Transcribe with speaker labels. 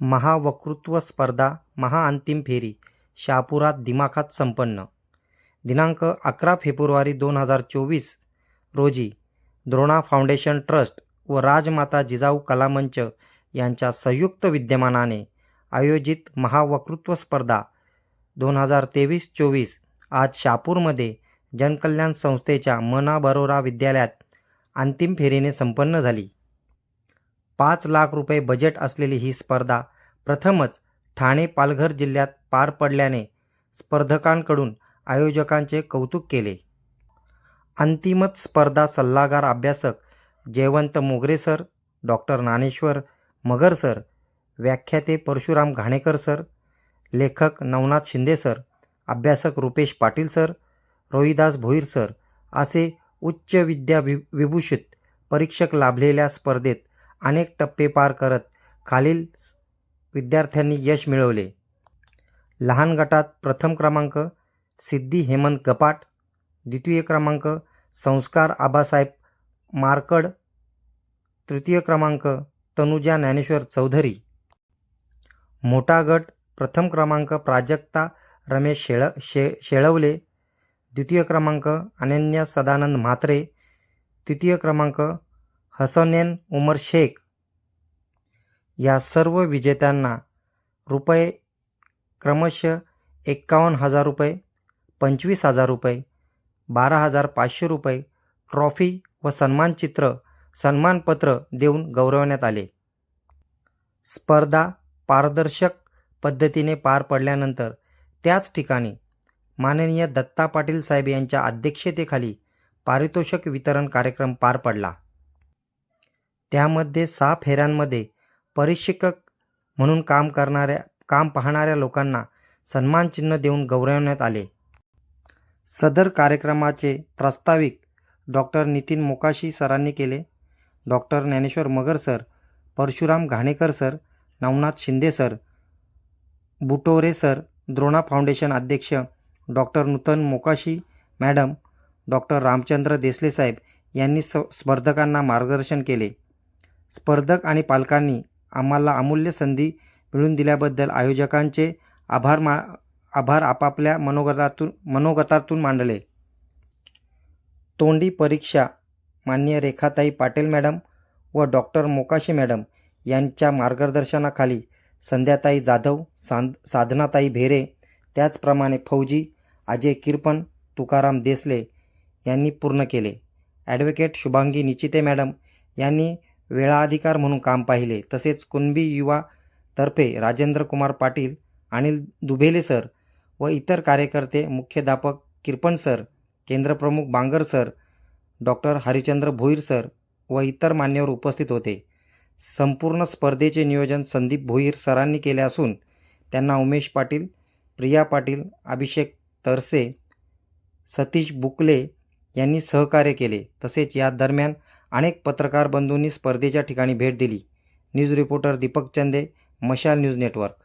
Speaker 1: महावक्तृत्व स्पर्धा महाअंतिम फेरी शहापुरात दिमाखात संपन्न. दिनांक अकरा फेब्रुवारी दोन हजार चोवीस रोजी द्रोणा फाउंडेशन ट्रस्ट व राजमाता जिजाऊ कलामंच यांच्या संयुक्त विद्यमानाने आयोजित महावक्तृत्व स्पर्धा दोन हजार तेवीस चोवीस आज शहापूरमध्ये जनकल्याण संस्थेच्या मना बरोरा विद्यालयात अंतिम फेरीने संपन्न झाली. पाच लाख रुपये बजेट असलेली ही स्पर्धा प्रथमच ठाणे पालघर जिल्ह्यात पार पडल्याने स्पर्धकांकडून आयोजकांचे कौतुक केले. अंतिमत स्पर्धा सल्लागार अभ्यासक Jaywant Mogare sir doctor Dnyaneshwar Magar sir व्याख्याते परशुराम घाणेकर सर लेखक नवनाथ शिंदे सर अभ्यासक रुपेश पाटील सर रोहिदास भोईर सर असे उच्च विद्याभि विभूषित परीक्षक लाभलेल्या स्पर्धेत अनेक टप्पे पार करत खालील विद्यार्थ्यांनी यश मिळवले. लहान गटात प्रथम क्रमांक सिद्धी हेमंत गपाट. द्वितीय क्रमांक संस्कार आबासाहेब मारकड. तृतीय क्रमांक तनुजा ज्ञानेश्वर चौधरी. मोठा गट प्रथम क्रमांक प्राजक्ता रमेश शेळ शे शेळवले. द्वितीय क्रमांक अनन्या सदानंद म्हात्रे. तृतीय क्रमांक हसनेन उमर शेख. या सर्व विजेत्यांना रुपये क्रमशः एक्कावन्न हजार रुपये पंचवीस हजार रुपये बारा हजार पाचशे रुपये ट्रॉफी व सन्मानचित्र सन्मानपत्र देऊन गौरवण्यात आले. स्पर्धा पारदर्शक पद्धतीने पार पडल्यानंतर त्याच ठिकाणी माननीय दत्ता पाटील साहेब यांच्या अध्यक्षतेखाली पारितोषिक वितरण कार्यक्रम पार पडला. त्यामध्ये सहा फेऱ्यांमध्ये परिशिक्षक म्हणून काम करणाऱ्या काम पाहणाऱ्या लोकांना सन्मानचिन्ह देऊन गौरवण्यात आले. सदर कार्यक्रमाचे प्रास्ताविक डॉक्टर नितीन मोकाशी सरांनी केले. Doctor Dnyaneshwar Magar sir Parshuram Ghanekar sir Navnath Shinde sir Butore sir Drona foundation अध्यक्ष doctor Nutan Mokashi madam doctor Ramchandra Desale साहेब यांनी स्पर्धकांना मार्गदर्शन केले. स्पर्धक आणि पालकांनी आम्हाला अमूल्य संधी मिळवून दिल्याबद्दल आयोजकांचे आभार मा आभार आपापल्या मनोगतातून मनोगतातून मांडले. तोंडी परीक्षा मान्य रेखाताई पाटील मॅडम व डॉक्टर मोकाशी मॅडम यांच्या मार्गदर्शनाखाली संध्याताई जाधव सांद साधनाताई भेरे त्याचप्रमाणे फौजी अजय किरपन तुकाराम देसले यांनी पूर्ण केले. ॲडव्होकेट शुभांगी निचिते मॅडम यांनी वेळाधिकार म्हणून काम पाहिले. तसेच कुणबी युवा तर्फे राजेंद्र कुमार पाटील अनिल दुभेले सर व इतर कार्यकर्ते मुख्याध्यापक Kirpan sir केंद्रप्रमुख Bangar sir doctor Harichandra Bhoir sir व इतर मान्यवर उपस्थित होते. संपूर्ण स्पर्धेचे नियोजन संदीप भोईर सरांनी केले असून त्यांना उमेश पाटील प्रिया पाटील अभिषेक तरसे सतीश बुकले यांनी सहकार्य केले. तसेच या दरम्यान अनेक पत्रकार बंधूंनी स्पर्धेच्या ठिकाणी भेट दिली. न्यूज रिपोर्टर दीपक चंदे मशाल न्यूज नेटवर्क.